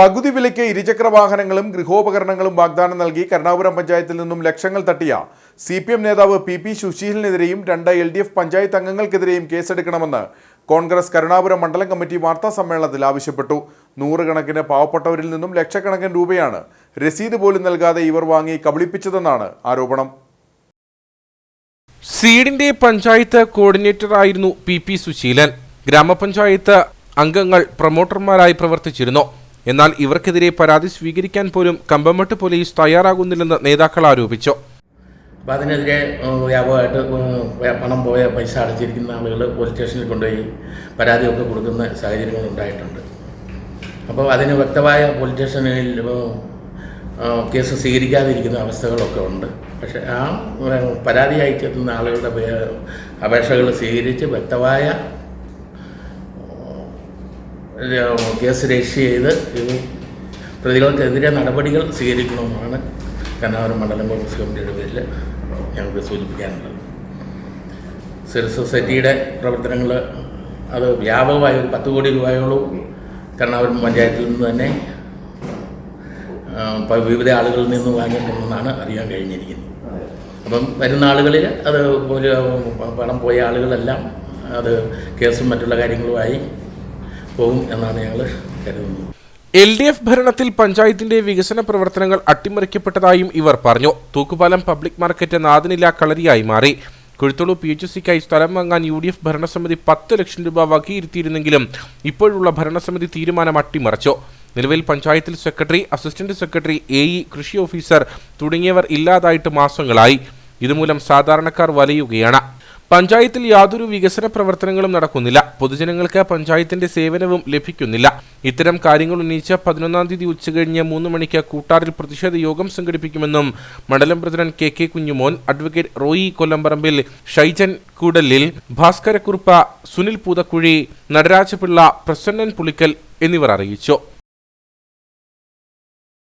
പകുതി വിലയ്ക്ക് ഇരുചക്ര വാഹനങ്ങളും ഗൃഹോപകരണങ്ങളും വാഗ്ദാനം നൽകി കരുണാപുരം പഞ്ചായത്തിൽ നിന്നും ലക്ഷങ്ങൾ തട്ടിയ സി പി എം നേതാവ് പി പി സുശീലിനെതിരെയും രണ്ട് എൽ ഡി എഫ് പഞ്ചായത്ത് അംഗങ്ങൾക്കെതിരെയും കേസെടുക്കണമെന്ന് കോൺഗ്രസ് കരുണാപുരം മണ്ഡലം കമ്മിറ്റി വാർത്താ സമ്മേളനത്തിൽ ആവശ്യപ്പെട്ടു. നൂറുകണക്കിന് പാവപ്പെട്ടവരിൽ നിന്നും ലക്ഷക്കണക്കിന് രൂപയാണ് രസീത് പോലും നൽകാതെ ഇവർ വാങ്ങി കബളിപ്പിച്ചതെന്നാണ് ആരോപണം. സീഡിന്റെ പഞ്ചായത്ത് കോർഡിനേറ്റർ ആയിരുന്നു പി പി സുശീലൻ. ഗ്രാമപഞ്ചായത്ത് അംഗങ്ങൾ പ്രൊമോട്ടർമാരായി പ്രവർത്തിച്ചിരുന്നു. എന്നാൽ ഇവർക്കെതിരെ പരാതി സ്വീകരിക്കാൻ പോലും കമ്പമട്ട് പോലീസ് തയ്യാറാകുന്നില്ലെന്ന് നേതാക്കൾ ആരോപിച്ചു. അപ്പോൾ അതിനെതിരെ വ്യാപകമായിട്ട് പണം പോയ പൈസ അടച്ചിരിക്കുന്ന ആളുകൾ പോലീസ് സ്റ്റേഷനിൽ കൊണ്ടുപോയി പരാതിയൊക്കെ കൊടുക്കുന്ന സാഹചര്യങ്ങൾ ഉണ്ടായിട്ടുണ്ട്. അപ്പോൾ അതിന് വ്യക്തമായ പോലീസ് സ്റ്റേഷനിൽ കേസ് സ്വീകരിക്കാതിരിക്കുന്ന അവസ്ഥകളൊക്കെ ഉണ്ട്. പക്ഷേ ആ പരാതി അയച്ചെത്തുന്ന ആളുകളുടെ അപേക്ഷകൾ സ്വീകരിച്ച് വ്യക്തമായ കേസ് രജിസ്റ്റർ ചെയ്ത് പ്രതികൾക്കെതിരെ നടപടികൾ സ്വീകരിക്കണമെന്നാണ് കന്നാവരം മണ്ഡലം കോൺഗ്രസ് കമ്മിറ്റിയുടെ പേരിൽ ഞങ്ങൾക്ക് സൂചിപ്പിക്കാനുള്ളത്. സിവിൽ സൊസൈറ്റിയുടെ പ്രവർത്തനങ്ങൾ അത് വ്യാപകമായ ഒരു പത്ത് കോടി രൂപയോളം കണ്ണാപുരം പഞ്ചായത്തിൽ നിന്ന് തന്നെ വിവിധ ആളുകളിൽ നിന്ന് വാങ്ങിയിട്ടുണ്ടെന്നാണ് അറിയാൻ കഴിഞ്ഞിരിക്കുന്നത്. അപ്പം വരുന്ന ആളുകളിൽ അത് പണം പോയ ആളുകളെല്ലാം അത് കേസും മറ്റുള്ള കാര്യങ്ങളുമായി പോകും എന്നാണ് ഞങ്ങൾ കരുതുന്നത്. എൽ ഡി എഫ് ഭരണത്തിൽ പഞ്ചായത്തിന്റെ വികസന പ്രവർത്തനങ്ങൾ അട്ടിമറിക്കപ്പെട്ടതായും ഇവർ പറഞ്ഞു. തൂക്കുപാലം പബ്ലിക് മാർക്കറ്റ് നാദിനില കളരിയായി മാറി. കുഴുത്തോളു പി എച്ച് സിക്കായി സ്ഥലം വാങ്ങാൻ യു ഡി എഫ് ഭരണസമിതി പത്ത് ലക്ഷം രൂപ വകയിരുത്തിയിരുന്നെങ്കിലും ഇപ്പോഴുള്ള ഭരണസമിതി തീരുമാനം അട്ടിമറിച്ചു. നിലവിൽ പഞ്ചായത്തിൽ secretary assistant secretary A E കൃഷി ഓഫീസർ തുടങ്ങിയവർ ഇല്ലാതായിട്ട് മാസങ്ങളായി. ഇതുമൂലം സാധാരണക്കാർ വലയുകയാണ്. പഞ്ചായത്തിൽ യാതൊരു വികസന പ്രവർത്തനങ്ങളും നടക്കുന്നില്ല. പൊതുജനങ്ങൾക്ക് പഞ്ചായത്തിന്റെ സേവനവും ലഭിക്കുന്നില്ല. ഇത്തരം കാര്യങ്ങൾ ഉന്നയിച്ച പതിനൊന്നാം തീയതി ഉച്ചകഴിഞ്ഞ് മൂന്ന് മണിക്ക് കൂട്ടാറിൽ പ്രതിഷേധ യോഗം സംഘടിപ്പിക്കുമെന്നും മണ്ഡലം president K K Kunjumon advocate Roy Kollamparambil Shaijan Koodalil Bhaskarakurup Sunil Poothakuzhi Natarajapillai Prasannan Pulickal എന്നിവർ അറിയിച്ചു.